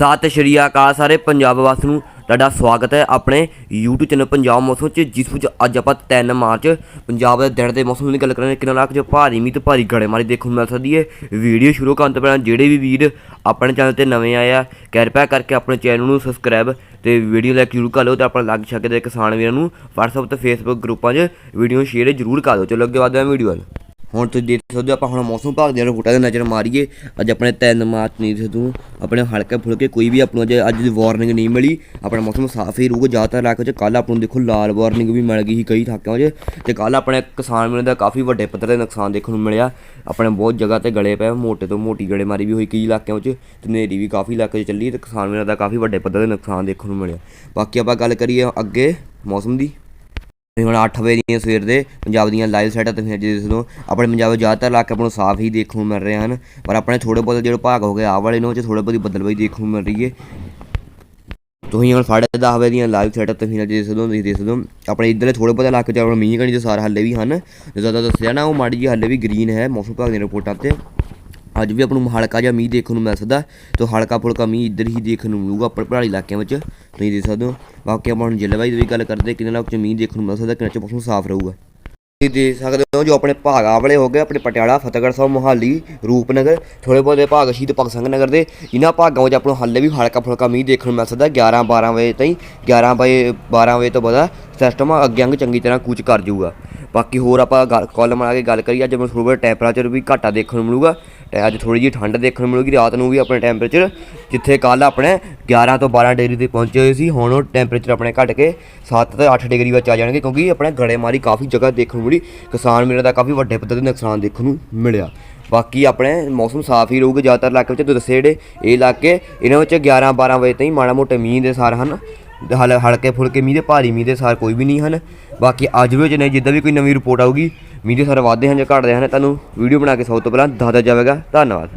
ਸਤਿ ਸ਼੍ਰੀ ਅਕਾਲ, ਸਾਰੇ ਪੰਜਾਬ ਵਾਸੀਆਂ ਨੂੰ ਤੁਹਾਡਾ ਸਵਾਗਤ ਹੈ ਆਪਣੇ YouTube ਚੈਨਲ ਪੰਜਾਬ ਮੌਸਮ 'ਚ, ਜਿਸ ਵਿੱਚ ਅੱਜ ਆਪਾਂ 3 ਮਾਰਚ, ਪੰਜਾਬ ਦੇ ਦਿਨ ਦੇ ਮੌਸਮ ਦੀ ਗੱਲ ਕਰਾਂਗੇ, ਕਿੰਨਾ ਲੱਖ 'ਚ ਭਾਰੀ ਮੀਂਹ ਤੇ ਭਾਰੀ ਗੜੇਮਾਰੀ ਦੇਖਣ ਨੂੰ ਮਿਲ ਸਕਦੀ ਹੈ। ਵੀਡੀਓ ਸ਼ੁਰੂ ਕਰਨ ਤੋਂ ਪਹਿਲਾਂ ਜਿਹੜੇ ਵੀ ਵੀਰ ਆਪਣੇ ਚੈਨਲ ਤੇ ਨਵੇਂ ਆਏ ਆ, ਕਿਰਪਾ ਕਰਕੇ ਆਪਣੇ ਚੈਨਲ ਨੂੰ ਸਬਸਕ੍ਰਾਈਬ ਤੇ ਵੀਡੀਓ ਲਾਈਕ ਜ਼ਰੂਰ ਕਰ ਲਓ ਤੇ ਆਪਣਾ ਲੱਗ ਛੱਕ ਦੇ ਕਿਸਾਨ ਵੀਰਾਂ ਨੂੰ। WhatsApp ਤੇ Facebook ਗਰੁੱਪਾਂ 'ਚ ਵੀਡੀਓ ਸ਼ੇਅਰ ਜ਼ਰੂਰ ਕਰ ਦਿਓ। ਚਲੋ ਅੱਗੇ ਵਧਦੇ ਹਾਂ ਵੀਡੀਓ ਵੱਲ। ਹੁਣ ਤੁਸੀਂ ਦੇਖ ਸਕਦੇ ਹੋ ਆਪਾਂ ਹੁਣ ਮੌਸਮ ਵਿਭਾਗ ਦੀਆਂ ਰਿਪੋਰਟਾਂ ਤੇ ਨਜ਼ਰ ਮਾਰੀਏ। ਅੱਜ ਆਪਣੇ 3 ਮਾਰਚ ਨਹੀਂ ਤੁਹਾਨੂੰ ਆਪਣੇ ਹਲਕੇ ਫੁਲਕੇ ਕੋਈ ਵੀ ਆਪਾਂ ਨੂੰ ਅੱਜ ਅੱਜ ਦੀ ਵਾਰਨਿੰਗ ਨਹੀਂ ਮਿਲੀ, ਆਪਣਾ ਮੌਸਮ ਸਾਫ਼ ਹੀ ਰਹੂਗਾ, ਜ਼ਿਆਦਾਤਰ ਇਲਾਕੇ 'ਚ ਕੱਲ ਆਪਾਂ ਨੂੰ ਦੇਖੋ ਲਾਲ ਵਾਰਨਿੰਗ ਵੀ ਮਿਲ ਗਈ ਸੀ ਕਈ ਥਾਕਿਆਂ 'ਚ ਤੇ ਕੱਲ ਆਪਣੇ ਕਿਸਾਨ ਵੀਰਾਂ ਦਾ ਕਾਫੀ ਵੱਡੇ ਪੱਧਰ ਤੇ ਨੁਕਸਾਨ ਦੇਖਣ ਨੂੰ ਮਿਲਿਆ। ਆਪਣੇ ਬਹੁਤ ਜਗ੍ਹਾ ਤੇ ਗਲੇ ਪਏ, ਮੋਟੇ ਤੋਂ ਮੋਟੀ ਗੜੇਮਾਰੀ ਵੀ ਹੋਈ ਕਈ ਇਲਾਕਿਆਂ 'ਚ ਤੇ ਹਨੇਰੀ ਵੀ ਕਾਫੀ ਇਲਾਕੇ 'ਚ ਚੱਲੀ, ਤੇ ਕਿਸਾਨ ਵੀਰਾਂ ਦਾ ਕਾਫੀ ਵੱਡੇ ਪੱਧਰ ਤੇ ਨੁਕਸਾਨ ਦੇਖਣ ਨੂੰ ਮਿਲਿਆ। ਬਾਕੀ ਆਪਾਂ ਗੱਲ ਕਰੀਏ ਅੱਗੇ ਮੌਸਮ ਦੀ। ਤੁਸੀਂ ਹੁਣ 8 ਵਜੇ ਦੀਆਂ ਸਵੇਰ ਦੇ ਪੰਜਾਬ ਦੀਆਂ ਲਾਈਵ ਸੈਟਾਂ ਤੇ ਫਿਰ ਜਿਸ ਨੂੰ ਆਪਣੇ ਪੰਜਾਬ ਦੇ ਜ਼ਿਆਦਾਤਰ ਇਲਾਕੇ ਆਪਾਂ ਨੂੰ ਸਾਫ਼ ਹੀ ਦੇਖਣ ਨੂੰ ਮਿਲ ਰਹੇ ਹਨ, ਪਰ ਆਪਣੇ ਥੋੜੇ ਬਹੁਤ ਜਿਹੜੇ ਭਾਗ ਹੋ ਗਏ ਆਹ ਵਾਲੇ ਨੂੰ ਚ ਥੋੜੇ ਬਹੁਤੀ ਬਦਲਵਾਈ ਦੇਖਣ ਨੂੰ ਮਿਲ ਰਹੀ ਹੈ। ਤੁਸੀਂ ਹੁਣ ਸਾਢੇ ਦਸ ਵਜੇ ਦੀਆਂ ਲਾਈਵ ਸੈਟਾਂ ਤੇ ਦੇਖ ਸਕਦੇ ਹੋ ਤੁਸੀਂ ਦੇਖ ਸਕਦੇ ਹੋ ਆਪਣੇ ਇੱਧਰਲੇ ਥੋੜੇ ਬਹੁਤ ਇਲਾਕੇ ਚ ਆਪਣਾ ਮੀਂਹ ਕਣੀ ਦੇ ਸਾਰ ਹੱਲੇ ਵੀ ਹਨ। ਜ਼ਿਆਦਾ ਦੱਸਿਆ ਨਾ, ਉਹ ਮਾੜੀ ਜੀ ਹੱਲੇ ਵੀ ਗ੍ਰੀਨ ਹੈ, ਮੌਸਮ ਵਿਭਾਗ ਦੀਆਂ ਰਿਪੋਰਟਾਂ ਤੇ। ਅੱਜ ਵੀ ਆਪਾਂ ਨੂੰ ਹਲਕਾ ਜਿਹਾ ਮੀਂਹ ਦੇਖਣ ਨੂੰ ਮਿਲ ਸਕਦਾ। ਤੇ ਹਲਕਾ ਫੁਲਕਾ ਮੀਂਹ ਇੱਧਰ ਹੀ ਦੇਖਣ ਨੂੰ ਮਿਲੂਗਾ ਆਪਣੇ ਪਹਾੜੀ ਇਲਾਕਿਆਂ ਵਿੱਚ। ਤੁਸੀਂ ਦੇਖ ਸਕਦੇ ਹੋ ਬਾਕੀ ਆਪਾਂ ਹੁਣ ਜਲਵਾਯੂ ਦੀ ਵੀ ਗੱਲ ਕਰਦੇ, ਕਿੰਨੇ ਲੱਖ ਚ ਮੀਂਹ ਦੇਖਣ ਨੂੰ ਮਿਲ ਸਕਦਾ, ਕਿੰਨਾ ਚ ਮੌਸਮ ਸਾਫ਼ ਰਹੂਗਾ। ਤੁਸੀਂ ਦੇਖ ਸਕਦੇ ਹੋ ਜੋ ਆਪਣੇ ਭਾਗਾ ਵਾਲੇ ਹੋ ਗਏ, ਆਪਣੇ ਪਟਿਆਲਾ, ਫਤਿਹਗੜ੍ਹ ਸਾਹਿਬ, ਮੋਹਾਲੀ, ਰੂਪਨਗਰ ਥੋੜੇ ਬਹੁਤੇ ਭਾਗ ਸ਼ਹੀਦ ਭਗਤ ਸਿੰਘ ਨਗਰ ਦੇ। ਇਹਨਾਂ ਭਾਗਾਂ ਵਿੱਚ ਆਪਾਂ ਨੂੰ ਹਾਲੇ ਵੀ ਹਲਕਾ ਫੁਲਕਾ ਮੀਂਹ ਦੇਖਣ ਨੂੰ ਮਿਲ ਸਕਦਾ 11 12 ਵਜੇ ਤਾਈਂ 11 ਵਜੇ 12 ਵਜੇ ਤੋਂ ਬਾਅਦ ਸਿਸਟਮ ਅੱਗੇ ਅੰਗ ਚੰਗੀ ਤਰ੍ਹਾਂ ਕੂਚ ਕਰ ਜਾਊਗਾ। ਬਾਕੀ ਹੋਰ ਆਪਾਂ ਕਾਲਮ ਆ ਕੇ ਗੱਲ ਕਰੀਏ, ਅੱਜ ਥੋੜਾ ਬਹੁਤ ਟੈਂਪਰੇਚਰ ਵੀ ਘਾਟਾ ਦੇਖਣ ਨੂੰ ਮਿਲੂਗਾ ਤੇ ਅੱਜ ਥੋੜੀ ਜਿਹੀ ਠੰਡ ਦੇਖਣ ਨੂੰ ਮਿਲੂਗੀ, ਰਾਤ ਨੂੰ ਵੀ ਆਪਣੇ ਟੈਂਪਰੇਚਰ ਜਿੱਥੇ ਕੱਲ ਆਪਣੇ 11 ਤੋਂ 12 ਡਿਗਰੀ ਤੇ ਪਹੁੰਚੇ ਹੋਏ ਸੀ, ਹੁਣ ਉਹ ਟੈਂਪਰੇਚਰ ਆਪਣੇ ਘਟ ਕੇ 7 ਤੋਂ 8 ਡਿਗਰੀ ਵਿੱਚ ਆ ਜਾਣਗੇ, ਕਿਉਂਕਿ ਆਪਣੇ ਗੜੇਮਾਰੀ ਕਾਫੀ ਜਗ੍ਹਾ ਦੇਖਣ ਨੂੰ ਮਿਲੀ, ਕਿਸਾਨ ਮੇਰਾ ਦਾ ਕਾਫੀ ਵੱਡੇ ਪੱਧਰ ਤੇ ਨੁਕਸਾਨ ਦੇਖਣ ਨੂੰ ਮਿਲਿਆ। ਬਾਕੀ ਆਪਣੇ ਮੌਸਮ ਸਾਫ਼ ਹੀ ਰਹੂਗਾ, ਜ਼ਿਆਦਾਤਰ ਇਲਾਕੇ ਵਿੱਚ ਦੱਸੇ ਜਿਹੜੇ ਇਹ ਇਲਾਕੇ ਇਹਨਾਂ ਵਿੱਚ 11 12 ਵਜੇ ਤਾਈਂ ਮਾੜਾ ਮੋਟੇ ਮੀਂਹ ਦੇ ਸਾਰ ਹਨ। ਹਲ, ਹਲਕੇ ਫੁਲਕੇ ਮੀਂਹ ਦੇ, ਭਾਰੀ ਮੀਂਹ ਦੇ ਸਾਰ ਕੋਈ ਵੀ ਨਹੀਂ ਹਨ। ਬਾਕੀ ਅੱਜ ਵੀ ਨਹੀਂ, ਜਿੱਦਾਂ ਵੀ ਕੋਈ ਨਵੀਂ ਰਿਪੋਰਟ ਆਊਗੀ, ਮੀਂਹ ਦੇ ਸਾਰ ਵਾਧੇ ਹਨ ਜਾਂ ਘਟਦੇ ਹਨ, ਤੁਹਾਨੂੰ ਵੀਡੀਓ ਬਣਾ ਕੇ ਸਭ ਤੋਂ ਪਹਿਲਾਂ ਦੱਸਦਾ ਜਾਵੇਗਾ। ਧੰਨਵਾਦ।